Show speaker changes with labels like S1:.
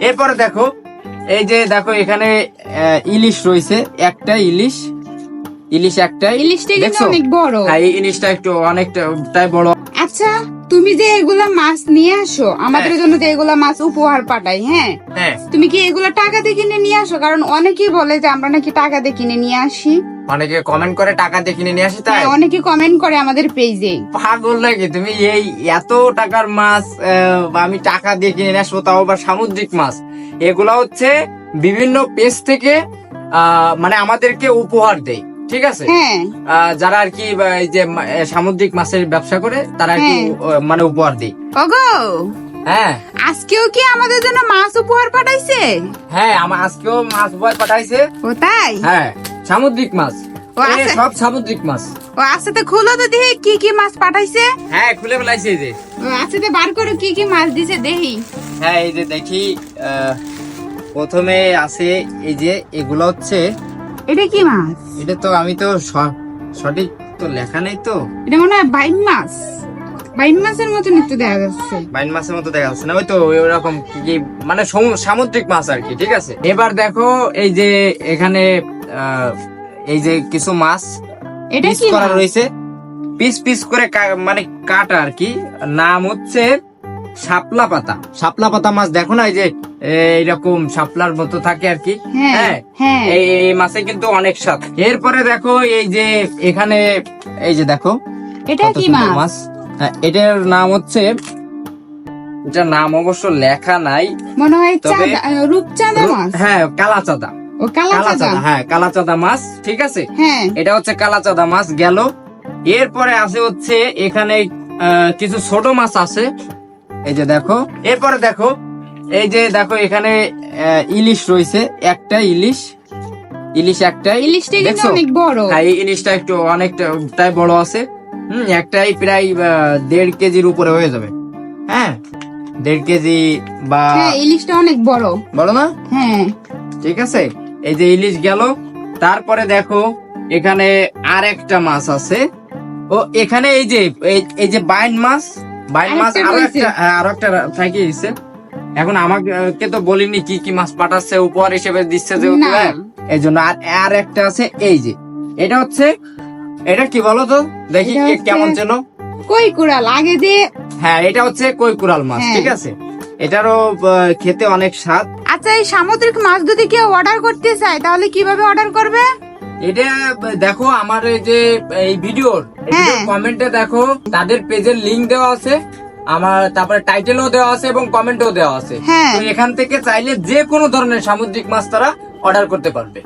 S1: এরপরে দেখো এই যে দেখো এখানে ইলিশ রয়েছে একটা ইলিশ ইলিশ একটা
S2: ইলিশটা অনেক বড়।
S1: হ্যাঁ ইলিশটা একটু অনেকটা তাই বড়।
S2: আচ্ছা তুমি যে এগুলা মাছ নিয়ে আসো আমাদের জন্য যে এগুলা মাছ উপহার পাঠাই হ্যাঁ?
S1: হ্যাঁ।
S2: তুমি কি এগুলো টাকা দিয়ে কিনে নিয়ে আসো? কারণ অনেকেই বলে যে আমরা নাকি টাকা দিয়ে কিনে নিয়ে আসি।
S1: অনেকে কমেন্ট করে টাকা দিয়ে কিনে নিয়ে আসি তাই?
S2: হ্যাঁ, অনেকে কমেন্ট করে আমাদের পেজে
S1: পাগল নাকি? তুমি এই এত টাকার মাছ আমি টাকা দিয়ে কিনে নিয়ে আসব তাও আবার সামুদ্রিক মাছ। এগুলা হচ্ছে বিভিন্ন পেজ থেকে আহ, মানে আমাদেরকে উপহার দেয়। ঠিক আছে?
S2: হ্যাঁ।
S1: যারা আর কি এই যে সামুদ্রিক মাছের ব্যবসা করে তারা আর কি
S2: হ্যাঁ।
S1: মানে উপহার দেয়।
S2: ওগো!
S1: হ্যাঁ।
S2: আজকেও কি আমাদের জন্য মাছ উপহার পাঠাইছে?
S1: হ্যাঁ আমার আজকেও মাছ উপহার পাঠাইছে।
S2: ও তাই?
S1: হ্যাঁ সামুদ্রিক মাছ। সব সামুদ্রিক মাছ।
S2: ও আচ্ছা তো খুলো তো দেখি কি কি মাছ পাঠাইছে?
S1: হ্যাঁ খুলে ফেলাইছে এই যে।
S2: ও আচ্ছা তো বার করো কি কি মাছ দিছে দেখি।
S1: হ্যাঁ এই যে দেখি প্রথমে আছে এই যে এগুলো হচ্ছে
S2: এটা কি মাছ?
S1: এটা তো আমি তো সঠিক তো লেখা নেই তো।
S2: এটা মনে হয় বাইন মাছ। বাইন মাছের মতন একটু দেখা যাচ্ছে।
S1: বাইন মাছের মতো দেখা যাচ্ছে না ওই তো ওরকম কি মানে সমু- সামুদ্রিক মাছ আর কি ঠিক আছে? এবার দেখো এই যে এখানে আহ, এই যে কিছু মাছ
S2: এটা কি
S1: করা রয়েছে। পিস পিস করে মানে কাটা আর কি। নাম হচ্ছে শাপলা পাতা। শাপলা পাতা মাছ দেখো না এই যে এইরকম শাপলার মতো থাকে আর কি?
S2: হ্যাঁ হ্যাঁ
S1: এই এই মাছে কিন্তু অনেক স্বাদ। এরপরে দেখো এই যে এখানে এই যে দেখো
S2: এটা কি মাছ?
S1: হ্যাঁ, এটার নাম হচ্ছে এটার নাম অবশ্য লেখা নাই।
S2: মনে হয় রূপচাঁদা মাছ।
S1: হ্যাঁ কালাচাঁদা।
S2: কালা চাঁদা
S1: কালাচাঁদা হ্যাঁ কালাচাঁদা মাছ ঠিক আছে?
S2: হ্যাঁ।
S1: এটা হচ্ছে কালাচাঁদা মাছ গেল। এরপরে আছে হচ্ছে এখানে কিছু ছোট মাছ আছে। এই যে দেখো এরপরে দেখো এই যে দেখো এখানে ইলিশ রয়েছে একটা ইলিশ ইলিশ একটা
S2: ইলিশটা কিন্তু অনেক বড়।
S1: হ্যাঁ ইলিশটা একটু অনেকটা তাই বড় আছে। হুম একটাই প্রায় দেড় কেজির উপরে হয়ে যাবে। হ্যাঁ দেড় কেজি বা
S2: হ্যাঁ ইলিশটা অনেক বড়।
S1: বড় না?
S2: হ্যাঁ।
S1: ঠিক আছে? এই যে ইলিশ গেল। তারপরে দেখো এখানে আর একটা মাছ আছে। ও এখানে এই যে এই- এই যে বাইন মাছ বাইন মাছ
S2: আরও
S1: একটা হ্যাঁ, আরও একটা থাকে দিচ্ছে এখন আমাকে তো বলিনি কি কি মাছ পাঠাচ্ছে উপহার হিসেবে দিচ্ছে। হ্যাঁ, এই জন্য আর আর একটা আছে এই যে। এটা হচ্ছে এটা কি বলো তো? দেখি কেমন ছিল।
S2: কই কুড়াল? আগে যে
S1: হ্যাঁ এটা হচ্ছে কই কুড়াল মাছ
S2: হ্যাঁ।
S1: ঠিক আছে? এটারও খেতে অনেক স্বাদ।
S2: আচ্ছা এই সামুদ্রিক মাছ যদি কেউ অর্ডার করতে চায় তাহলে কীভাবে অর্ডার করবে?
S1: এটা দেখো আমার এই যে এই ভিডিওর
S2: হ্যাঁ।
S1: কমেন্টে দেখো তাদের পেজের লিংক দেওয়া আছে আমার তারপরে টাইটেলও দেওয়া আছে এবং কমেন্টও দেওয়া আছে
S2: হ্যাঁ।
S1: এখান থেকে চাইলে যে কোনো ধরনের সামুদ্রিক মাছ তারা অর্ডার করতে পারবে